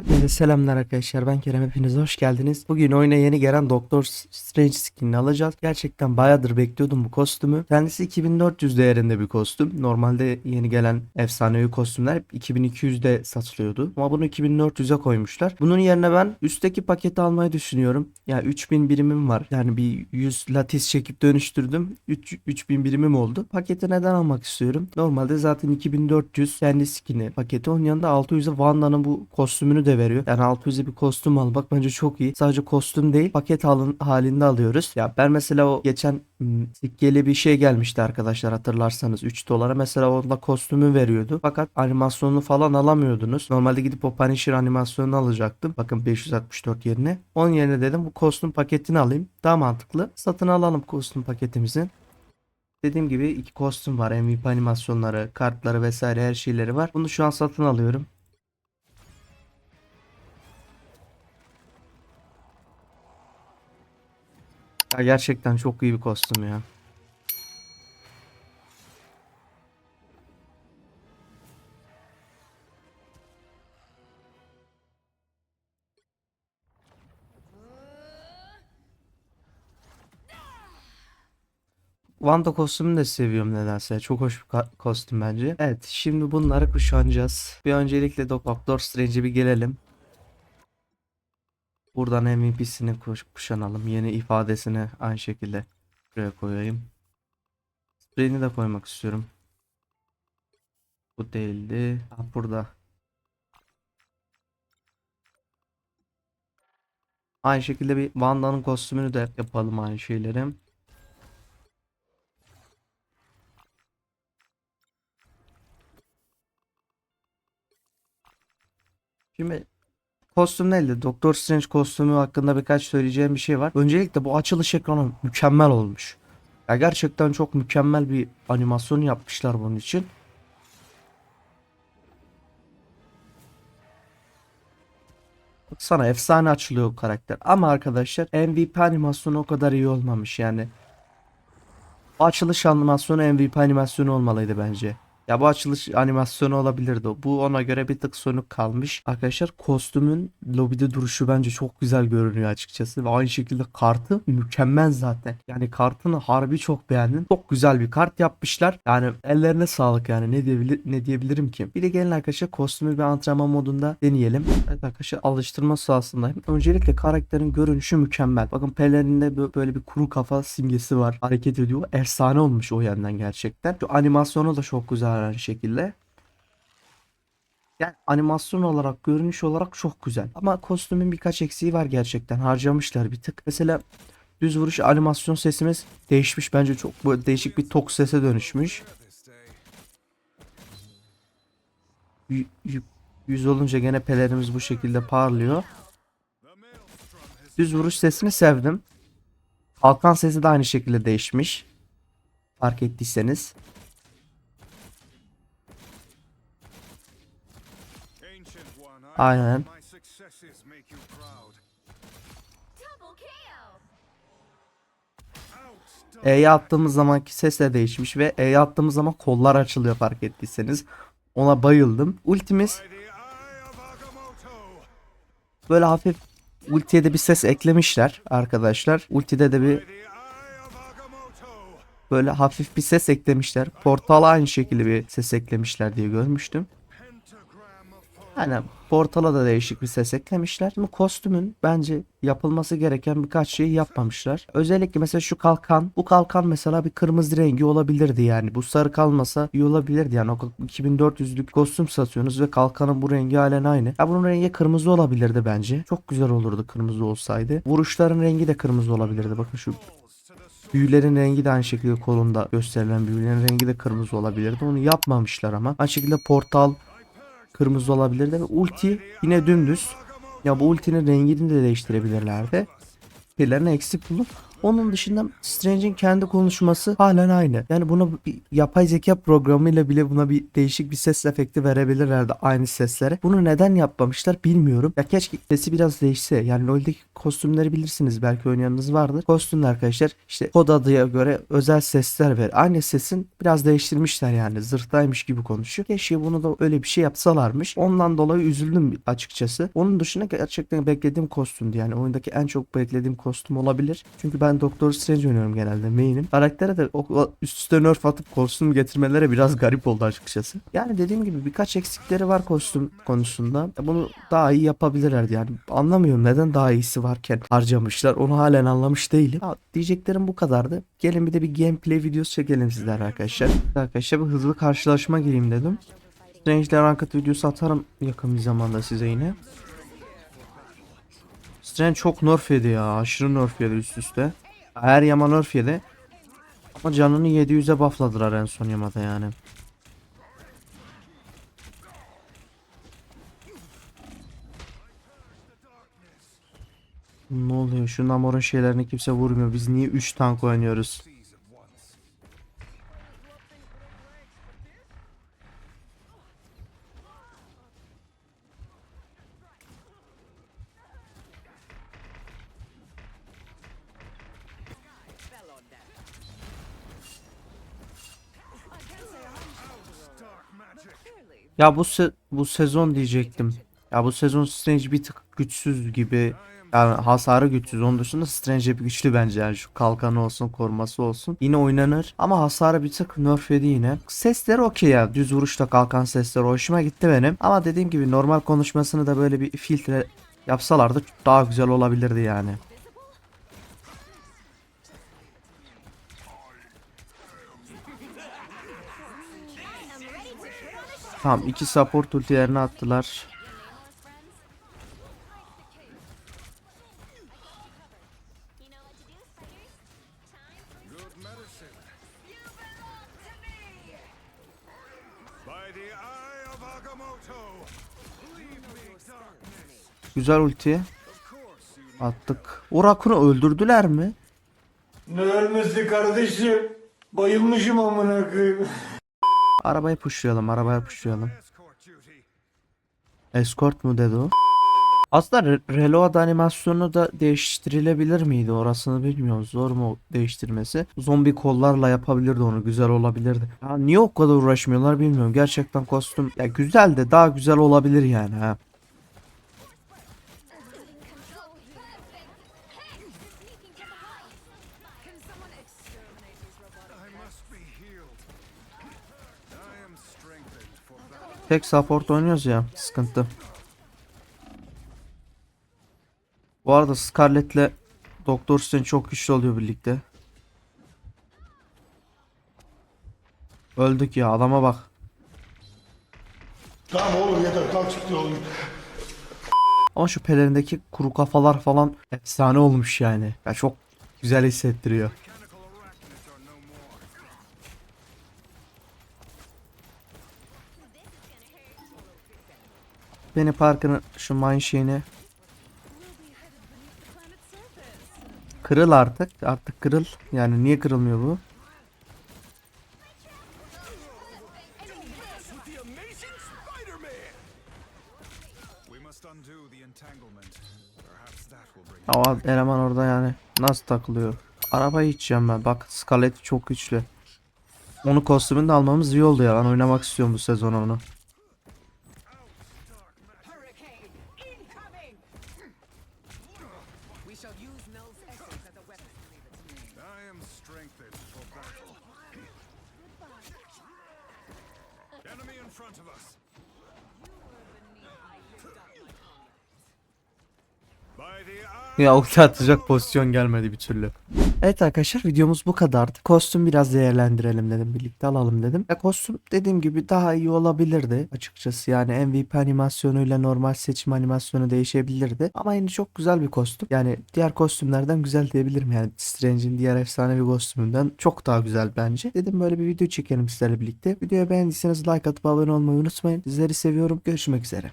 Hepinize selamlar arkadaşlar ben Kerem hepiniz hoş geldiniz. Bugün oyuna yeni gelen Doktor Strange skinini alacağız. Gerçekten bayağıdır bekliyordum bu kostümü. Kendisi 2400 değerinde bir kostüm. Normalde yeni gelen efsanevi kostümler hep 2200'de satılıyordu. Ama bunu 2400'e koymuşlar. Bunun yerine ben üstteki paketi almayı düşünüyorum. Yani 3000 birimim var. Yani bir 100 latis çekip dönüştürdüm. 3, 3000 birimim oldu. Paketi neden almak istiyorum? Normalde zaten 2400 kendi skini paketi. Onun yanında 600'e Wanda'nın bu kostümünü de veriyor. Yani 600'e bir kostüm almak bence çok iyi. Sadece kostüm değil paket alın halinde alıyoruz. Ya ben mesela o geçen hmm, sikkeli bir şey gelmişti arkadaşlar hatırlarsanız 3 dolara. Mesela orada kostümü veriyordu. Fakat animasyonunu falan alamıyordunuz. Normalde gidip o Punisher animasyonunu alacaktım. Bakın 564 yerine. Onun yerine dedim bu kostüm paketini alayım. Daha mantıklı. Satın alalım kostüm paketimizin. Dediğim gibi iki kostüm var. MVP animasyonları, kartları vesaire her şeyleri var. Bunu şu an satın alıyorum. Ya gerçekten çok iyi bir kostüm ya. Wanda kostümünü de seviyorum nedense. Çok hoş bir kostüm bence. Evet şimdi bunları kuşanacağız. Bir öncelikle Doctor Strange'e bir gelelim. Buradan MVP'sini kuş kuşanalım. Yeni ifadesini aynı şekilde buraya koyayım. Spray'ini de koymak istiyorum. Bu değildi. Ha, burada. Aynı şekilde bir Wanda'nın kostümünü de yapalım aynı şeyleri. Şimdi kostüm neydi? Doktor Strange kostümü hakkında birkaç söyleyeceğim bir şey var. Öncelikle bu açılış ekranı mükemmel olmuş. Ya gerçekten çok mükemmel bir animasyon yapmışlar bunun için. Sana efsane açılıyor karakter. Ama arkadaşlar MVP animasyonu o kadar iyi olmamış yani. Açılış animasyonu MVP animasyonu olmalıydı bence. Ya bu açılış animasyonu olabilirdi. Bu ona göre bir tık sönük kalmış. Arkadaşlar kostümün lobide duruşu bence çok güzel görünüyor açıkçası. Ve aynı şekilde kartı mükemmel zaten. Yani kartını harbi çok beğendim. Çok güzel bir kart yapmışlar. Yani ellerine sağlık yani ne diyebilir ne diyebilirim ki. Bir de gelin arkadaşlar kostümü bir antrenman modunda deneyelim. Evet arkadaşlar alıştırma sahasındayım. Öncelikle karakterin görünüşü mükemmel. Bakın pelerinde bö- böyle bir kuru kafa simgesi var. Hareket ediyor. Efsane olmuş o yandan gerçekten. Şu animasyonu da çok güzel aynı şekilde. Yani animasyon olarak, görünüş olarak çok güzel. Ama kostümün birkaç eksiği var gerçekten. Harcamışlar bir tık. Mesela düz vuruş animasyon sesimiz değişmiş. Bence çok böyle değişik bir tok sese dönüşmüş. Y- y- Yüz olunca gene pelerimiz bu şekilde parlıyor. Düz vuruş sesini sevdim. Kalkan sesi de aynı şekilde değişmiş. Fark ettiyseniz. Outstanding. E'ye attığımız zamanki ses de değişmiş ve E'ye attığımız zaman kollar açılıyor fark ettiyseniz. Ona bayıldım. Ultimiz böyle hafif ultiye de bir ses eklemişler arkadaşlar. Ultide de bir böyle hafif bir ses eklemişler. Portala aynı şekilde bir ses eklemişler diye görmüştüm. Aynen portala da değişik bir ses eklemişler. Ama kostümün bence yapılması gereken birkaç şeyi yapmamışlar. Özellikle mesela şu kalkan. Bu kalkan mesela bir kırmızı rengi olabilirdi yani. Bu sarı kalmasa iyi olabilirdi yani. O 2400'lük kostüm satıyorsunuz ve kalkanın bu rengi halen aynı. Ya bunun rengi kırmızı olabilirdi bence. Çok güzel olurdu kırmızı olsaydı. Vuruşların rengi de kırmızı olabilirdi. Bakın şu Büyülerin rengi de aynı şekilde kolunda gösterilen büyülerin rengi de kırmızı olabilirdi. Onu yapmamışlar ama. Aynı şekilde portal kırmızı olabilirdi ve ulti yine dümdüz. Ya bu ultinin rengini de değiştirebilirlerdi. Birilerine eksik bulup Onun dışında Strange'in kendi konuşması halen aynı. Yani buna bir yapay zeka programıyla bile buna bir değişik bir ses efekti verebilirlerdi aynı seslere. Bunu neden yapmamışlar bilmiyorum. Ya keşke sesi biraz değişse. Yani LoL'deki kostümleri bilirsiniz belki oynayanınız vardır. Kostümler arkadaşlar işte kod adıya göre özel sesler ver. Aynı sesin biraz değiştirmişler yani. Zırhtaymış gibi konuşuyor. Keşke bunu da öyle bir şey yapsalarmış. Ondan dolayı üzüldüm açıkçası. Onun dışında gerçekten beklediğim kostümdü. Yani oyundaki en çok beklediğim kostüm olabilir. Çünkü ben Doctor Strange oynuyorum genelde main'im. Karaktere de o, üst üste nerf atıp kostüm getirmeleri biraz garip oldu açıkçası. Yani dediğim gibi birkaç eksikleri var kostüm konusunda. Bunu daha iyi yapabilirlerdi yani. Anlamıyorum neden daha iyisi varken harcamışlar. Onu halen anlamış değilim. Ha, diyeceklerim bu kadardı. Gelin bir de bir gameplay videosu çekelim sizler arkadaşlar. Arkadaşlar bir hızlı karşılaşma gireyim dedim. Strange'le Ranked videosu atarım yakın bir zamanda size yine. Strange çok nerf yedi ya. Aşırı nerf yedi üst üste. Her yama nerf yedi. Ama canını 700'e buffladılar en son yamada yani. Ne oluyor? Şu Namor'un şeylerini kimse vurmuyor. Biz niye 3 tank oynuyoruz? Ya bu se- bu sezon diyecektim. Ya bu sezon Strange bir tık güçsüz gibi. Yani hasarı güçsüz. Onun dışında Strange hep güçlü bence. Yani şu kalkanı olsun, koruması olsun. Yine oynanır. Ama hasarı bir tık nerf yedi yine. Sesleri okey ya. Düz vuruşta kalkan sesleri hoşuma gitti benim. Ama dediğim gibi normal konuşmasını da böyle bir filtre yapsalardı daha güzel olabilirdi yani. Tamam iki support ultilerini attılar. Güzel ulti attık. O Rakun'u öldürdüler mi? Ne ölmesi kardeşim? Bayılmışım amına koyayım. Arabayı pushlayalım, arabaya duty. Escort mu dedi o? Aslında re- reload animasyonu da değiştirilebilir miydi? Orasını bilmiyorum. Zor mu değiştirmesi? Zombi kollarla yapabilirdi onu. Güzel olabilirdi. Ya niye o kadar uğraşmıyorlar bilmiyorum. Gerçekten kostüm ya güzel de daha güzel olabilir yani ha. Tek support oynuyoruz ya. Sıkıntı. Bu arada Scarlett'le Doktor Strange çok güçlü oluyor birlikte. Öldük ya adama bak. Tamam oğlum yeter kalk çıktı oğlum. Ama şu pelerindeki kuru kafalar falan efsane olmuş yani. Ya çok güzel hissettiriyor. Beni Parker'ın şu mine şeyini kırıl artık. Artık kırıl. Yani niye kırılmıyor bu? Ama eleman orada yani nasıl takılıyor? Arabayı içeceğim ben. Bak Scarlett çok güçlü. Onu kostümünü de almamız iyi oldu ya. Ben oynamak istiyorum bu sezon onu. Front of us. Ya ulti atacak pozisyon gelmedi bir türlü. Evet arkadaşlar videomuz bu kadardı. Kostüm biraz değerlendirelim dedim. Birlikte alalım dedim. Ya kostüm dediğim gibi daha iyi olabilirdi. Açıkçası yani MVP animasyonuyla normal seçim animasyonu değişebilirdi. Ama yine çok güzel bir kostüm. Yani diğer kostümlerden güzel diyebilirim. Yani Strange'in diğer efsanevi kostümünden çok daha güzel bence. Dedim böyle bir video çekelim sizlerle birlikte. Videoyu beğendiyseniz like atıp abone olmayı unutmayın. Sizleri seviyorum. Görüşmek üzere.